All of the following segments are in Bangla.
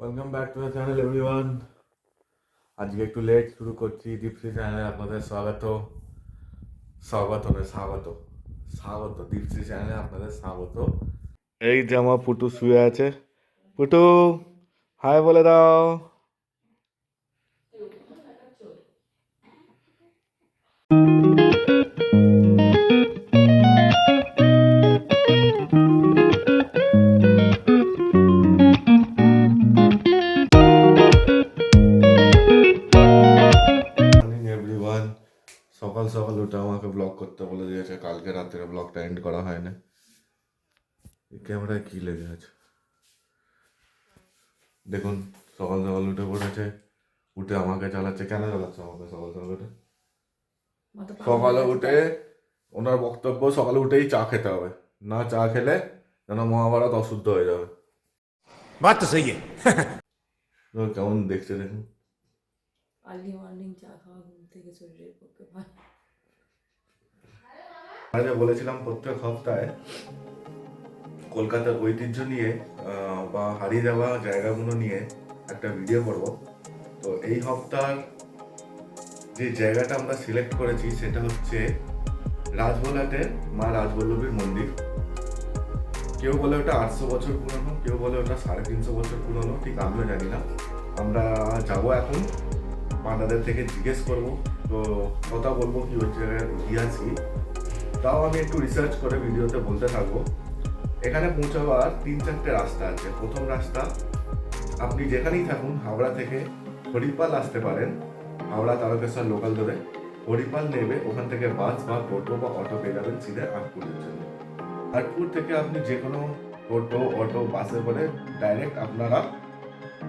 Welcome back to the channel everyone আজকে একটু লেট শুরু করছি দীপসি চ্যানেলে আপনাদের স্বাগত। স্বাগত নয়, স্বাগত। স্বাগত দীপসি চ্যানেলে আপনাদের স্বাগত। এই যে আমার পুটু শুয়ে আছে। পুটু হাই বলে দাও। মর্নিং সকাল সকাল ওটা আমাকে ব্লগ করতে বলে দিয়েছে। কালকে রাত্রে ব্লগটা এন্ড করা হয় না ক্যামেরায় কি লেগে আছে? দেখুন সকাল সকাল উঠে পড়েছে। উঠে আমাকে চালাচ্ছে। কেন চালাচ্ছে আমাকে সকাল সকাল উঠে? সকালে উঠে ওনার বক্তব্য সকালে উঠেই চা খেতে হবে। না চা খেলে যেন মহাভারত অশুদ্ধ হয়ে যাবে। বাচ্চা সেই কেমন দেখছে দেখুন। আর্লি মর্নিং চা খাওয়া ঘুম থেকে শরীরের পক্ষে ভালো। বলেছিলাম প্রত্যেক কলকাতার ঐতিহ্য নিয়ে বা হারিয়ে যাওয়া জায়গাগুলো নিয়ে একটা ভিডিও করব। তো এই যে জায়গাটা আমরা সিলেক্ট করেছি সেটা হচ্ছে রাজবোলাটের মা রাজবল্লভীর মন্দির। কেউ বলে ওটা আটশো বছর পুরনো, কেউ বলে ওটা সাড়ে তিনশো বছর পুরনো, ঠিক আমিও জানি না। আমরা যাব এখন। পান্ডাদের থেকে জিজ্ঞেস করব, তো কথা বলব কি জায়গার ইতিহাস কি তাও আমি একটু রিসার্চ করে ভিডিওতে বলতে থাকব। এখানে পৌঁছাবার তিন চারটে রাস্তা আছে। প্রথম রাস্তা, আপনি যেখানেই থাকুন, হাওড়া থেকে হরিপাল আসতে পারেন, হাওড়া তারকেশ্বর লোকাল ধরে। হরিপাল নেবে, ওখান থেকে বাস বা টোটো বা অটো পেয়ে যাবেন সিধে আটপুরের জন্য। আটপুর থেকে আপনি যে কোনো টোটো অটো বাসে করে ডাইরেক্ট আপনারা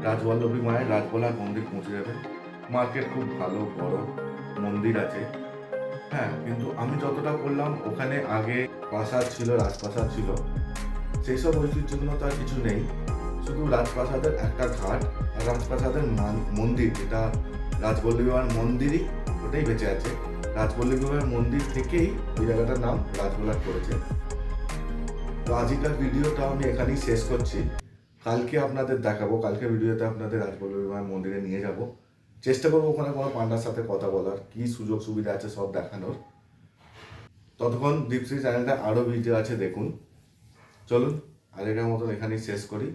রাজবল্লভী মায়ের রাজবলার মন্দির পৌঁছে যাবেন। মার্কেট খুব ভালো, বড় মন্দির আছে। হ্যাঁ কিন্তু আমি যতটা করলাম ওখানে আগে প্রাসাদ ছিল, রাজপ্রাসাদ ছিল। সেই সব ঐতিহ্যগুলো তো আর কিছু নেই। শুধু রাজপ্রাসাদের একটা ঘাট আর রাজপ্রাসাদের মান- মন্দির। যেটা রাজবল্লী রাজবল্লভীমার মন্দিরই ওটাই বেঁচে আছে। রাজবল্লী রাজবল্লভীমার মন্দির থেকেই ওই জায়গাটার নাম রাজবলাট করেছে। তো আজকের ভিডিওটা আমি এখানেই শেষ করছি। কালকে আপনাদের দেখাবো কালকে ভিডিওতে আপনাদের রাজবল্লভীমার মন্দিরে নিয়ে যাব। চেষ্টা করব ওখানে কোনো পান্ডার সাথে কথা বলার, কি সুযোগ সুবিধা আছে সব দেখানোর। ততক্ষণ দীপশ্রী চ্যানেলটা আরও ভিডিও আছে দেখুন। চলুন আর এটার মতন এখানেই শেষ করি।